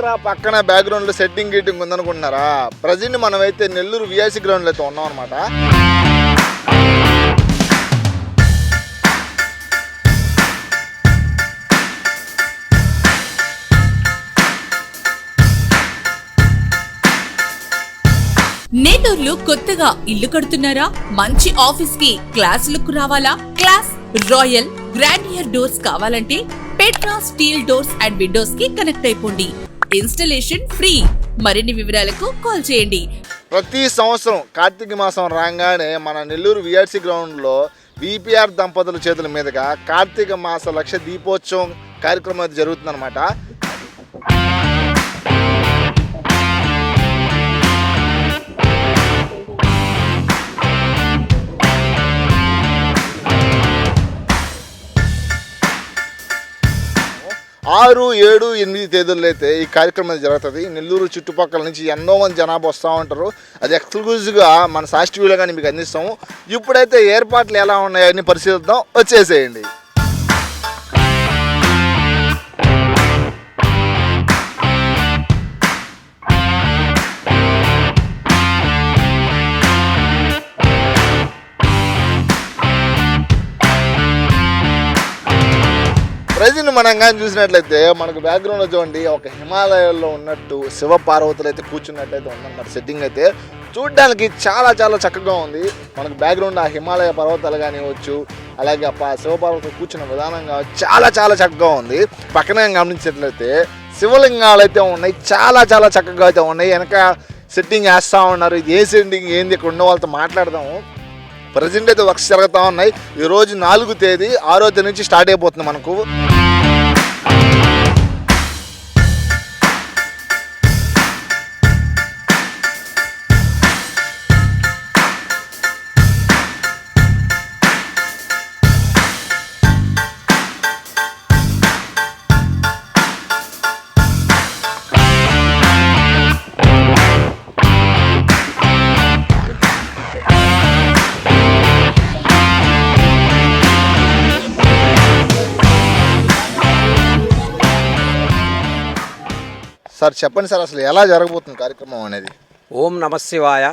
ఏంట్రా పక్కన బ్యాక్గ్రౌండ్లో సెట్టింగ్ గీటింగ్ ఉందనుకుంటున్నారా? ప్రజెంట్ మనమైతే నెల్లూరు విఐసి గ్రౌండ్లో అయితే ఉన్నాం అనమాట నేటూర్లో కొత్తగా ఇల్లు కడుతున్నారా? మంచి ఆఫీస్కి క్లాస్ లుక్ రావాలా? క్లాస్ రాయల్ గ్రాండియర్ డోర్స్ కావాలంటే పెట్రా స్టీల్ డోర్స్ అండ్ విండోస్కి కనెక్ట్ అయిపోండి. Installation free. మరిన్ని వివరాలకు కాల్ చేయండి. ప్రతి సంవత్సరం కార్తీక మాసం రాగానే మన నెల్లూరు విఆర్సీ గ్రౌండ్లో విపిఆర్ దంపతుల చేతుల మీదుగా కార్తీక మాస లక్ష దీపోత్సవం కార్యక్రమం అయితే జరుగుతుందన్నమాట. ఆరు ఏడు ఎనిమిది తేదీల్లో అయితే ఈ కార్యక్రమం అయితే జరుగుతుంది. నెల్లూరు చుట్టుపక్కల నుంచి ఎన్నో మంది జనాభా వస్తూ ఉంటారు. అది ఎక్స్క్లూజివ్గా మన సాక్షి టీవీలో కానీ మీకు అందిస్తాము. ఇప్పుడైతే ఏర్పాట్లు ఎలా ఉన్నాయని పరిశీలిద్దాం. వచ్చేసేయండి. ప్రజెంట్ మనం కానీ చూసినట్లయితే మనకు బ్యాక్గ్రౌండ్లో చూడండి ఒక హిమాలయాల్లో ఉన్నట్టు శివ పార్వతులు అయితే కూర్చున్నట్టయితే ఉందన్నమాట సెట్టింగ్ అయితే. చూడడానికి చాలా చాలా చక్కగా ఉంది. మనకు బ్యాక్గ్రౌండ్ ఆ హిమాలయ పర్వతాలు కానివ్వచ్చు అలాగే ఆ శివ పార్వతులు కూర్చున్న విధానంగా చాలా చాలా చక్కగా ఉంది. పక్కనే గమనించినట్లయితే శివలింగాలు అయితే ఉన్నాయి. చాలా చాలా చక్కగా అయితే ఉన్నాయి. వెనక సెట్టింగ్ వేస్తూ ఉన్నారు. ఇది ఏ సెట్టింగ్ ఏంది ఇక్కడ ఉన్న వాళ్ళతో మాట్లాడదాము. ప్రజెంట్ అయితే వర్క్స్ జరుగుతూ ఉన్నాయి. ఈ రోజు నాలుగు తేదీ ఆరో తేదీ నుంచి స్టార్ట్ అయిపోతుంది మనకు. సార్ చెప్పండి సార్ అసలు ఎలా జరగబోతుంది కార్యక్రమం అనేది? ఓం నమశివాయ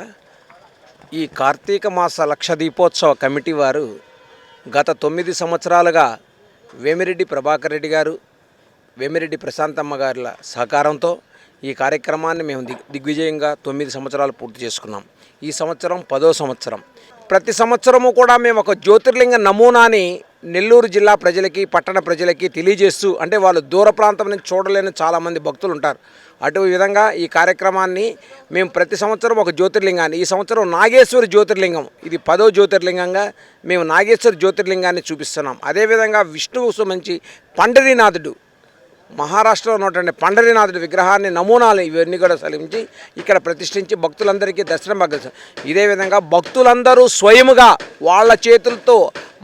ఈ కార్తీక మాస లక్ష దీపోత్సవ కమిటీ వారు గత తొమ్మిది సంవత్సరాలుగా వేమిరెడ్డి ప్రభాకర్ రెడ్డి గారు వేమిరెడ్డి ప్రశాంతమ్మ గారుల సహకారంతో ఈ కార్యక్రమాన్ని మేము దిగ్ దిగ్విజయంగా తొమ్మిది సంవత్సరాలు పూర్తి చేసుకున్నాం. ఈ సంవత్సరం పదో సంవత్సరం. ప్రతి సంవత్సరము కూడా మేము ఒక జ్యోతిర్లింగ నమూనాని నెల్లూరు జిల్లా ప్రజలకి పట్టణ ప్రజలకి తెలియజేస్తూ అంటే వాళ్ళు దూర ప్రాంతం నుంచి చూడలేని చాలామంది భక్తులు ఉంటారు. అటు విధంగా ఈ కార్యక్రమాన్ని మేము ప్రతి సంవత్సరం ఒక జ్యోతిర్లింగాన్ని ఈ సంవత్సరం నాగేశ్వరి జ్యోతిర్లింగం ఇది పదో జ్యోతిర్లింగంగా మేము నాగేశ్వర జ్యోతిర్లింగాన్ని చూపిస్తున్నాం. అదేవిధంగా విష్ణువు సంబంధించి పండరీనాథుడు మహారాష్ట్రలో ఉన్నటువంటి పండరీనాథుడి విగ్రహాన్ని నమూనాలు ఇవన్నీ కూడా సలించి ఇక్కడ ప్రతిష్ఠించి భక్తులందరికీ దర్శనం భాగ్యం ఇదే విధంగా భక్తులందరూ స్వయముగా వాళ్ళ చేతులతో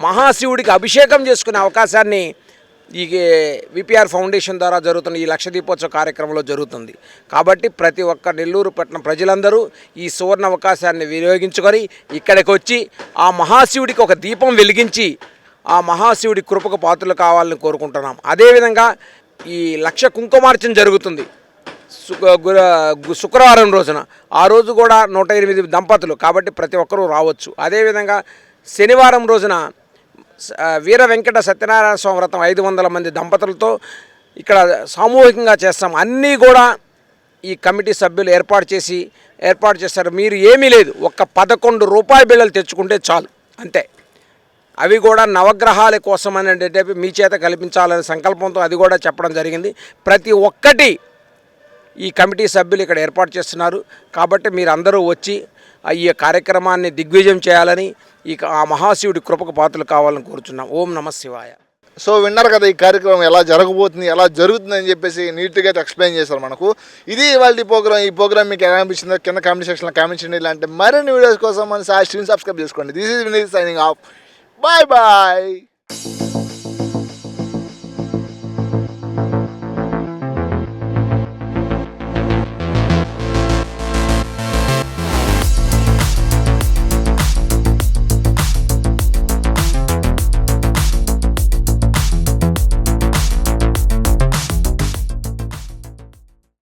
మహాశివుడికి అభిషేకం చేసుకునే అవకాశాన్ని ఈ విపిఆర్ ఫౌండేషన్ ద్వారా జరుగుతున్న ఈ లక్ష దీపోత్సవ కార్యక్రమంలో జరుగుతుంది. కాబట్టి ప్రతి ఒక్క నెల్లూరు పట్టణ ప్రజలందరూ ఈ సువర్ణ అవకాశాన్ని వినియోగించుకొని ఇక్కడికి వచ్చి ఆ మహాశివుడికి ఒక దీపం వెలిగించి ఆ మహాశివుడి కృపకు పాత్రలు కావాలని కోరుకుంటున్నాం. అదేవిధంగా ఈ లక్ష కుంకుమార్చన జరుగుతుంది. గు- శుక్రవారం రోజున. ఆ రోజు కూడా నూట ఎనిమిది దంపతులు కాబట్టి ప్రతి ఒక్కరూ రావచ్చు. అదేవిధంగా శనివారం రోజున వీర వెంకట సత్యనారాయణ స్వామి వ్రతం ఐదు వందల మంది దంపతులతో ఇక్కడ సామూహికంగా చేస్తాం. అన్నీ కూడా ఈ కమిటీ సభ్యులు ఏర్పాటు చేసి ఏర్పాటు చేస్తారు. మీరు ఏమీ లేదు. ఒక్క పదకొండు రూపాయి బిళ్ళలు తెచ్చుకుంటే చాలు. అంతే. అవి కూడా నవగ్రహాల కోసం అనేటప్పుడు మీ చేత కల్పించాలనే సంకల్పంతో అది కూడా చెప్పడం జరిగింది. ప్రతి ఒక్కటి ఈ కమిటీ సభ్యులు ఇక్కడ ఏర్పాటు చేస్తున్నారు. కాబట్టి మీరు అందరూ వచ్చి ఆ ఈ కార్యక్రమాన్ని దిగ్విజయం చేయాలని ఈ ఆ మహాశివుడి కృపకు పాత్రలు కావాలని కోరుచున్నాం. ఓం నమ శివాయ. సో విన్నారు కదా ఈ కార్యక్రమం ఎలా జరగబోతుంది ఎలా జరుగుతుంది అని చెప్పేసి నీట్గా అయితే ఎక్స్ప్లెయిన్ చేశారు మనకు. ఇది ఇవాళ ప్రోగ్రామ్ ఈ ప్రోగ్రామ్ మీకు ఎలా అనిపించిందో కింద కామెంట్ సెక్షన్లో కామెంట్ చేయండి. ఇలాంటి మరిన్ని వీడియోస్ కోసం మన స్ట్రీమ్ సబ్స్క్రైబ్ చేసుకోండి. This is signing off Bye bye.